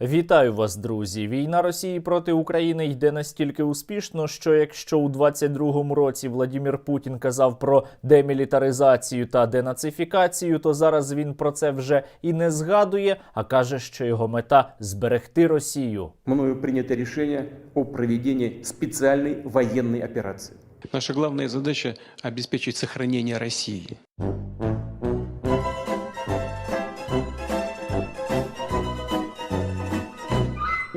Вітаю вас, друзі! Війна Росії проти України йде настільки успішно, що якщо у 22-му році Владімір Путін казав про демілітаризацію та денацифікацію, то зараз він про це вже і не згадує, а каже, що його мета зберегти Росію. мною принято решение о проведении специальной военной операции. Наша главная задача – обеспечить сохранение России.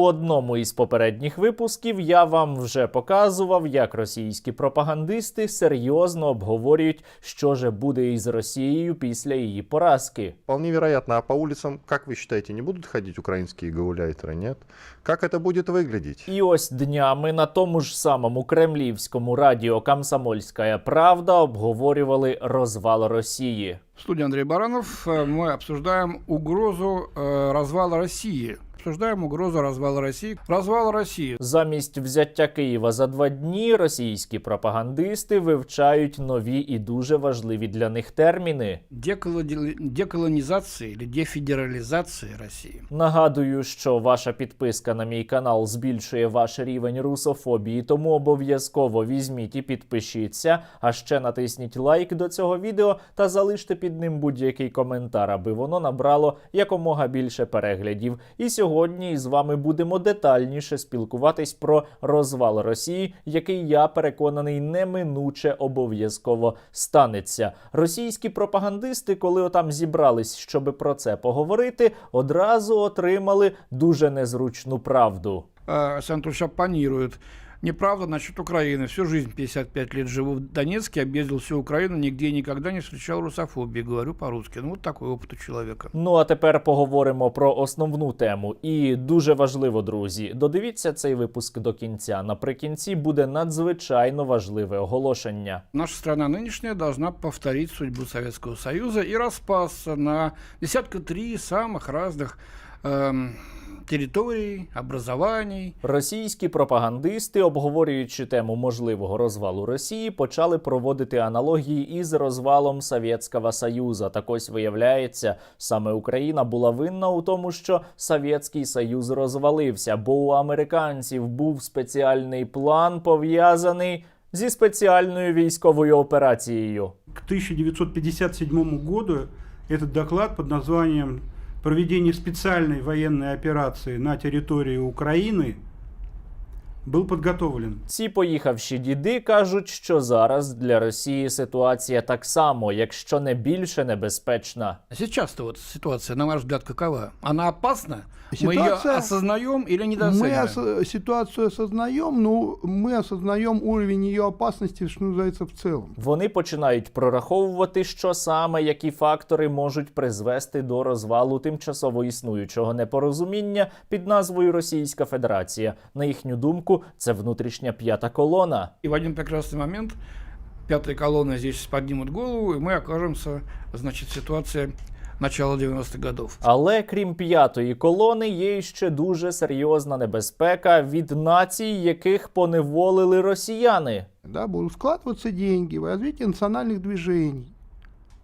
У одному із попередніх випусків я вам вже показував, як російські пропагандисти серйозно обговорюють, що же буде із Росією після її поразки. Вполне вероятно. А по улицам, как вы считаете, не будут ходить украинские гауляйтеры, нет? Как это будет выглядеть? І ось днями на тому ж самому кремлівському радіо Комсомольська Правда обговорювали розвал Росії. В студии Андрей Баранов. Э, Мы обсуждаем угрозу э, развала России. Обсуждаем угрозу развала России. Развал России. Замість взяття Києва за два дні російські пропагандисти вивчають нові і дуже важливі для них терміни. Деколони- Деколонизации или дефедерализации России. Нагадую, що ваша підписка на мій канал збільшує ваш рівень русофобії, тому обов'язково візьміть і підпишіться. А ще натисніть лайк до цього відео та залиште під ним будь-який коментар, аби воно набрало якомога більше переглядів. І сьогодні із вами будемо детальніше спілкуватись про розвал Росії, який я переконаний неминуче обов'язково станеться. Російські пропагандисти, коли отам зібрались, щоб про це поговорити, одразу отримали дуже незручну правду. Александр Анатольевич оппонирует. Неправда насчет Украины. Всю жизнь 55 лет живу в Донецке, объездил всю Украину, нигде и никогда не встречал русофобии. Говорю по-русски. Ну, вот такой опыт у человека. Ну а тепер поговоримо про основну тему. І дуже важливо, друзі, додивіться цей випуск до кінця. Наприкінці буде надзвичайно важливе оголошення. Наша страна нынешняя должна повторить судьбу Советского Союза и распасться на десятка три самых разных эм, территорий, образований. Російські пропагандисти, обговорюючи тему можливого розвалу Росії, почали проводити аналогії із розвалом Совєтського Союзу. Так ось виявляється, саме Україна була винна у тому, що Совєтський Союз розвалився, бо у американців був спеціальний план пов'язаний зі спеціальною військовою операцією. К 1957 году этот доклад под названием «Проведение специальной военной операции на территории Украины» был подготовлен. Ці поїхавші діди кажуть, що зараз для Росії ситуація так само, якщо не більше небезпечна. А Сейчас-то вот ситуация, на ваш взгляд, какова? Она опасна? Мы Ситуация- ее осознаем или Мы недооцениваем? ос- ситуацию осознаем, но мы осознаем уровень ее опасности, что называется, в целом. Вони починають прораховувати, що саме які фактори можуть призвести до розвалу тимчасово існуючого непорозуміння під назвою Російська Федерація. На їхню думку, це внутрішня п'ята колона. И в один прекрасный момент пятая колонна здесь поднимут голову, и мы окажемся, значит, в ситуации начала 90-х годов. Але крім п'ятої колони, є ще дуже серйозна небезпека від націй, яких поневолили росіяни. Да, будут вкладываться деньги в развитие национальных движений.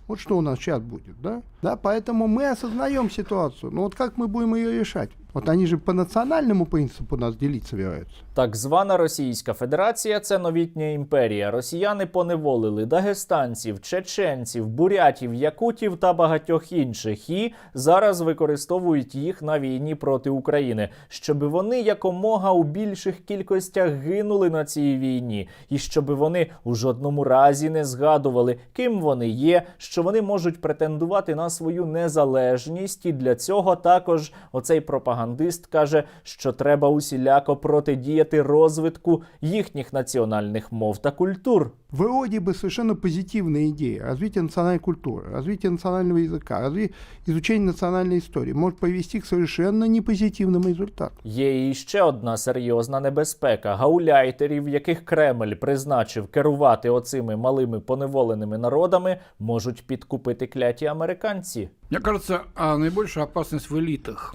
Вот что у нас сейчас будет, да? Да, поэтому мы осознаем ситуацию. Но вот как мы будем ее решать? Вот они же по национальному принципу нас делить собираются. Так звана Російська Федерація це новітня імперія. Росіяни поневолили дагестанців, чеченців, бурятів, якутів та багатьох інших, і зараз використовують їх на війні проти України, щоб вони якомога у більших кількостях гинули на цій війні, і щоб вони у жодному разі не згадували, ким вони є, що вони можуть претендувати на свою незалежність. І для цього також оцей пропагандист каже, що треба усіляко протидіяти розвитку їхніх національних мов та культур. Вроде бы совершенно позитивная идея. Развитие национальной культуры, развитие национального языка, разви- изучение национальной истории может привести к совершенно непозитивным результатам. Є і ще одна серйозна небезпека гауляйтерів, яких Кремль призначив керувати оцими малими поневоленими народами, можуть підкупити кляті американці. Мне кажется, а, наибольшая опасность в элитах.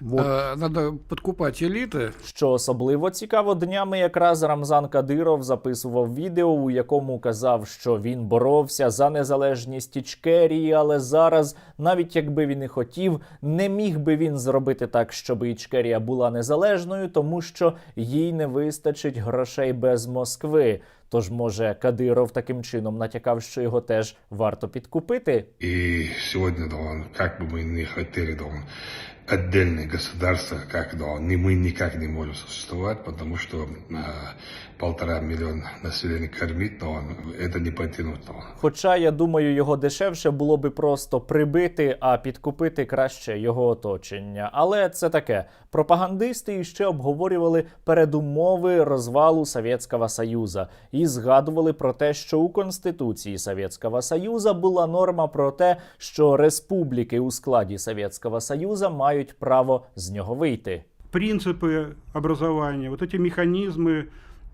Вот. Э, Надо подкупать элиты, Що особливо цікаво, днями якраз Рамзан Кадиров записував відео, у якому казав, що він боровся за незалежність Ічкерії, але зараз, навіть якби він і хотів, не міг би він зробити так, щоб Ічкерія була незалежною, тому що їй не вистачить грошей без Москви. Тож, може, Кадиров таким чином натякав, що його теж варто підкупити. И сегодня, да, он, как бы мы отдельное государство, как, он, ни мы никак не можем существовать, потому что а, полтора миллиона населения кормить, он, это не он. Хоча я думаю, його дешевше було би просто прибити, а підкупити краще його оточення. Але це таке. Пропагандисти іще обговорювали передумови розвалу Совєтського Союзу і згадували про те, що у Конституції Совєтського Союзу була норма про те, що республіки у складі Совєтського Союзу мають право з нього вийти. Принципы образования, вот эти механизмы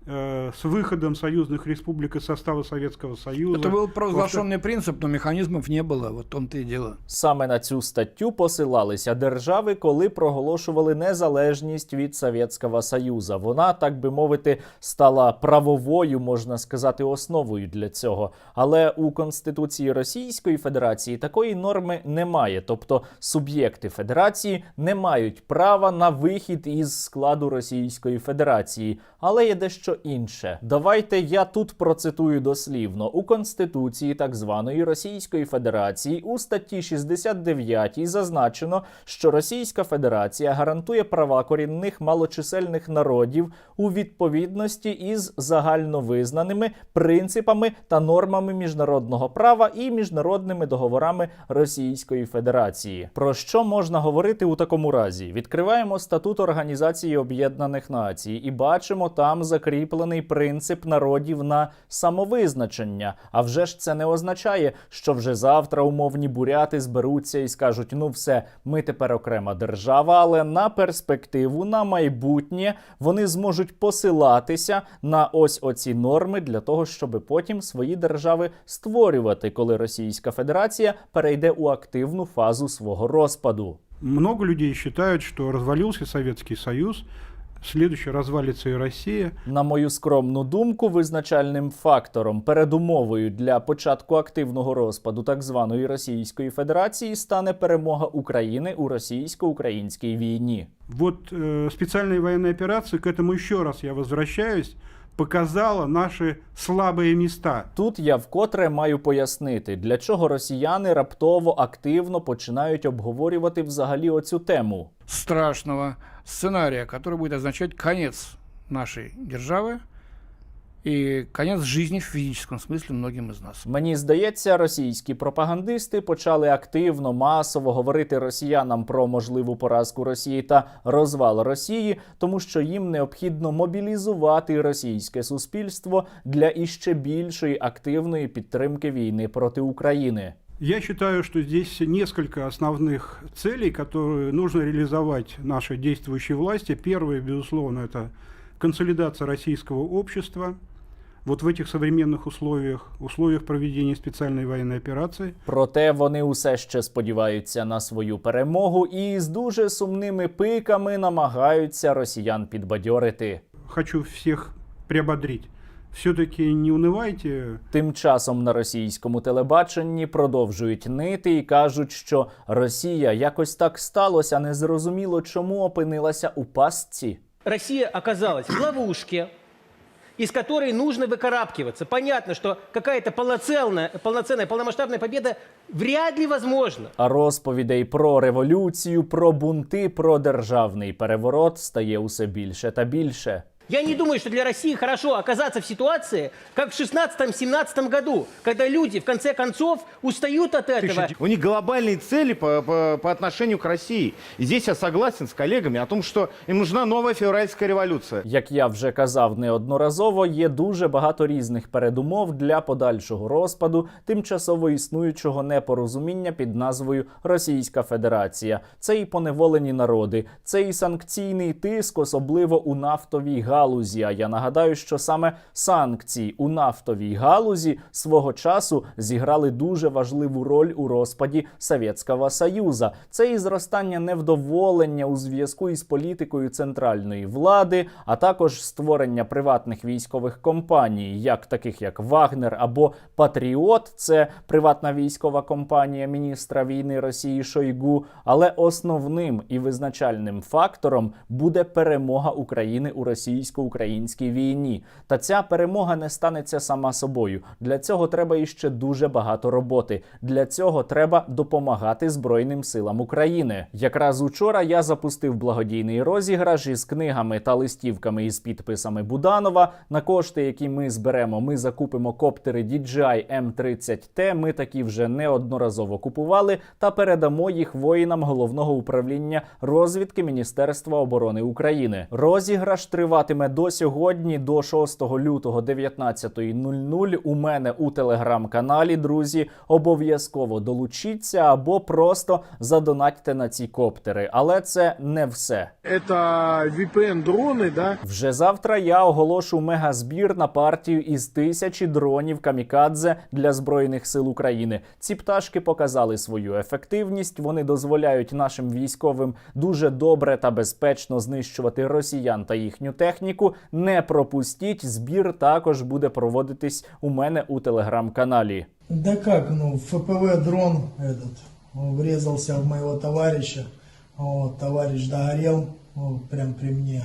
э, с выходом союзных республик из состава Советского Союза. Это был провозглашенный принцип, но механизмов не было. Вот в том-то и дело. Саме на цю статтю посилалися держави, коли проголошували незалежність від Совєтського Союзу. Вона, так би мовити, стала правовою, можна сказати, основою для цього. Але у Конституції Російської Федерації такої норми немає. Тобто суб'єкти Федерації не мають права на вихід із складу Російської Федерації. Але є дещо інше. Давайте я тут процитую дослівно у Конституції так званої Російської Федерації у статті 69 зазначено, що Російська Федерація гарантує права корінних малочисельних народів у відповідності із загальновизнаними принципами та нормами міжнародного права і міжнародними договорами Російської Федерації. Про що можна говорити у такому разі? Відкриваємо статут Організації Об'єднаних Націй і бачимо там закріплений принцип народів на самовизначення. А вже ж це не означає, що вже завтра умовні буряти зберуться і скажуть: ну все, ми тепер окрема держава, але на перспективу, на майбутнє вони зможуть посилатися на ось оці норми для того, щоб потім свої держави створювати, коли Російська Федерація перейде у активну фазу свого розпаду. Много людей считают, что развалился Советский Союз, следующий развалится и Россия. На мою скромну думку, визначальним фактором, передумовою для початку активного розпаду так званої Російської Федерації стане перемога України у російсько-українській війні. Вот э, специальная военная операция, к этому еще раз я возвращаюсь, показала наши слабые места. Тут я вкотре маю пояснити, для чого росіяни раптово активно починають обговорювати взагалі оцю тему. Страшного сценария, который будет означать конец нашей державы и конец жизни в физическом смысле многим из нас. Мені здається, російські пропагандисти почали активно масово говорити росіянам про можливу поразку Росії та розвал Росії, тому що їм необхідно мобілізувати російське суспільство для іще більшої активної підтримки війни проти України. Я считаю, что здесь несколько основных целей, которые нужно реализовать нашей действующей власти. Первое, безусловно, это консолидация российского общества. Вот в этих современных условиях, условиях проведения специальной военной операции, Проте вони усе ще сподіваються на свою перемогу і з дуже сумними пиками намагаються росіян підбадьорити. хочу всех приободрить. Все-таки не унывайте, Тим часом на російському телебаченні продовжують нити і кажуть, що Росія якось так сталося, незрозуміло чому опинилася у пастці. Россия оказалась в ловушке, из которой нужно выкарабкиваться. Понятно, что какая-то полноценная, полноценная, полномасштабная победа вряд ли возможна. А розповідей про революцію, про бунти, про державний переворот стає усе більше та більше. Я не думаю, что для России хорошо оказаться в ситуации, как в 16-17 году, когда люди, в конце концов, устают от этого. У них глобальные цели по, по, по отношению к России. И здесь я согласен с коллегами о том, что им нужна новая февральская революция. Як я вже казав неодноразово, є дуже багато різних передумов для подальшого розпаду тимчасово існуючого непорозуміння під назвою Російська Федерація. Це і поневолені народи, це і санкційний тиск, особливо у нафтовій газі. Галузі. А я нагадаю, що саме санкції у нафтовій галузі свого часу зіграли дуже важливу роль у розпаді Совєтського Союзу. Це і зростання невдоволення у зв'язку із політикою центральної влади, а також створення приватних військових компаній, як таких як Вагнер або Патріот, це приватна військова компанія міністра війни Росії Шойгу. Але основним і визначальним фактором буде перемога України у російсько-українській війні. Та ця перемога не станеться сама собою. Для цього треба іще дуже багато роботи. Для цього треба допомагати Збройним силам України. Якраз учора я запустив благодійний розіграш із книгами та листівками із підписами Буданова. На кошти, які ми зберемо, ми закупимо коптери DJI M30T. Ми такі вже неодноразово купували та передамо їх воїнам головного управління розвідки Міністерства оборони України. Розіграш триватиме до сьогодні, до 6 лютого 19.00 у мене у телеграм-каналі. Друзі, обов'язково долучіться або просто задонатьте на ці коптери. Але це не все. Это VPN-дроны, да? Вже завтра я оголошу мегазбір на партію із тисячі дронів камікадзе для збройних сил України. Ці пташки показали свою ефективність. Вони дозволяють нашим військовим дуже добре та безпечно знищувати росіян та їхню техніку. Не пропустіть, збір також буде проводитись у мене у телеграм-каналі. Да как, ну, ФПВ дрон этот врезался в моего товарища. Вот, товарищ догорел вот, прям при мне.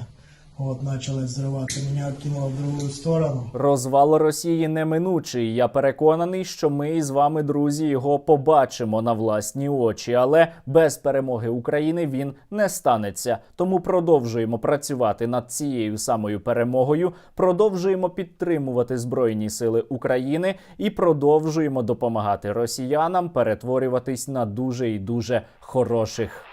Вот, началось взрываться. Меня откинуло в другую сторону. Розвал Росії неминучий. Я переконаний, що ми з вами, друзі, його побачимо на власні очі, але без перемоги України він не станеться. Тому продовжуємо працювати над цією самою перемогою, продовжуємо підтримувати Збройні Сили України і продовжуємо допомагати росіянам перетворюватись на дуже і дуже хороших.